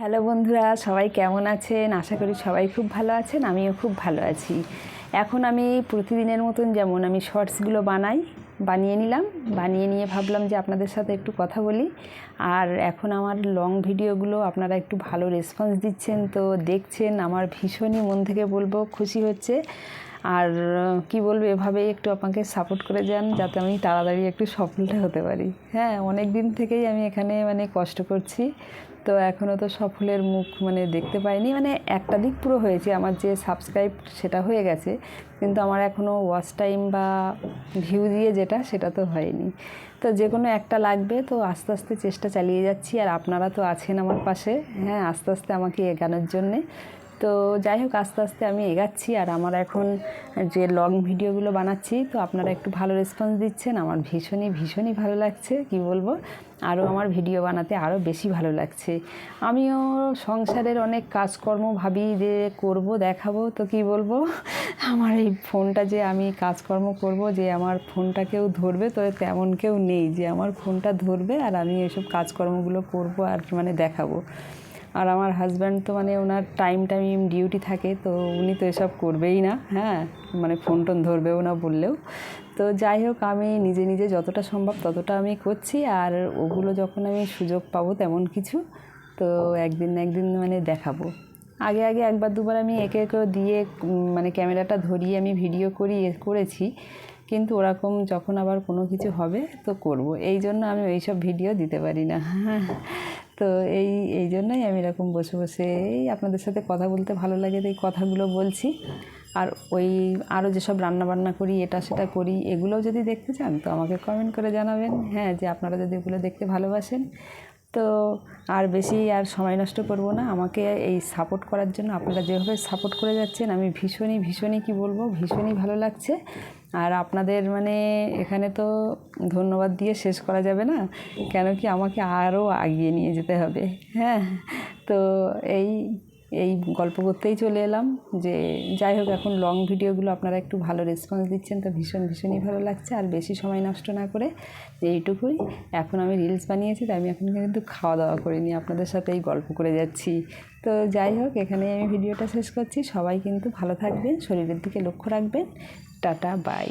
Hello বন্ধুরা, সবাই কেমন আছেন? আশা করি সবাই খুব ভালো আছেন, আমিও খুব ভালো আছি। এখন আমি প্রতিদিনের মতন যেমন আমি শর্টসগুলো বানাই, বানিয়ে নিলাম। বানিয়ে নিয়ে ভাবলাম যে আপনাদের সাথে একটু কথা বলি। আর এখন আমার লং ভিডিওগুলো আপনারা একটু ভালো রেসপন্স দিচ্ছেন তো দেখছেন, আমার ভীষণই মন থেকে বলব, খুশি হচ্ছে। আর কি বলব, এভাবেই একটু আমাকে সাপোর্ট করে যান যাতে আমি তাড়াতাড়ি একটু সফলটা হতে পারি। হ্যাঁ অনেক দিন থেকেই আমি এখানে মানে কষ্ট করছি। তো এখনও তো সফলের মুখ মানে দেখতে পাইনি। মানে একটা দিক পুরো হয়েছে, আমার যে সাবস্ক্রাইব সেটা হয়ে গেছে। কিন্তু আমার এখনও ওয়াচ টাইম বা ভিউ দিয়ে যেটা, সেটা তো হয়নি। তো যে কোনো একটা লাগবে, তো আস্তে আস্তে চেষ্টা চালিয়ে যাচ্ছি। আর আপনারা তো আছেন আমার পাশে হ্যাঁ আস্তে আস্তে আমাকে এগানোর জন্যে। তো যাই হোক, আস্তে আস্তে আমি এগাচ্ছি আর আমার এখন যে লং ভিডিওগুলো বানাচ্ছি, তো আপনারা একটু ভালো রেসপন্স দিচ্ছেন। আমার ভীষণই ভীষণই ভালো লাগছে, কি বলব? আরও আমার ভিডিও বানাতে আরও বেশি ভালো লাগছে। আমিও সংসারের অনেক কাজকর্ম ভাবি যে করব, দেখাবো, তো কি বলব? আমার এই ফোনটা যে আমি কাজকর্ম করব, যে আমার ফোনটা কেউ ধরবে, তো তেমন কেউ নেই যে আমার ফোনটা ধরবে আর আমি এসব কাজকর্মগুলো করব আর মানে দেখাবো। আর আমার হাজব্যান্ড তো মানে ওনার টাইম টাইম ডিউটি থাকে, তো উনি তো এসব করবেই না হ্যাঁ? মানে ফোন টোন ধরবেও না বললেও। তো যাই হোক, আমি নিজে নিজে যতটা সম্ভব ততটা আমি করছি, আর ওগুলো যখন আমি সুযোগ পাবো তেমন কিছু, তো একদিন না একদিন মানে দেখাবো। আগে আগে একবার দুবার আমি একে একে দিয়ে মানে ক্যামেরাটা ধরিয়ে আমি ভিডিও করি, করেছি। কিন্তু ওরকম যখন আবার কোনো কিছু হবে, তো করব। এই জন্য আমি ওইসব ভিডিও দিতে পারি না। তো এই এই জন্যই আমি এরকম বসে বসে এই আপনাদের সাথে কথা বলতে ভালো লাগে এই কথাগুলো বলছি। আর ওই আরও যেসব রান্না বান্না করি, এটা সেটা করি, এগুলোও যদি দেখতে চান তো আমাকে কমেন্ট করে জানাবেন। হ্যাঁ যে আপনারা যদি এগুলো দেখতে ভালোবাসেন। তো আর বেশি আর সময় নষ্ট করব না। আমাকে এই সাপোর্ট করার জন্য আপনারা যেভাবে সাপোর্ট করে যাচ্ছেন, আমি ভীষণই ভীষণই কি বলব, ভীষণই ভালো লাগছে। আর আপনাদের মানে এখানে তো ধন্যবাদ দিয়ে শেষ করা যাবে না। কেন কি আমাকে আরও আগিয়ে নিয়ে যেতে হবে। হ্যাঁ তো এই এই গল্প করতেই চলে এলাম যে যাই হোক, এখন লং ভিডিওগুলো আপনারা একটু ভালো রেসপন্স দিচ্ছেন তো ভীষণ, ভীষণই ভালো লাগছে। আর বেশি সময় নষ্ট না করে যে এইটুকুই। এখন আমি রিলস বানিয়েছি তো আমি এখন কিন্তু খাওয়া দাওয়া করিনি আপনাদের সাথে এই গল্প করে যাচ্ছি। তো যাই হোক, এখানেই আমি ভিডিওটা শেষ করছি। সবাই কিন্তু ভালো থাকবেন, শরীরের দিকে লক্ষ্য রাখবেন। Tata bye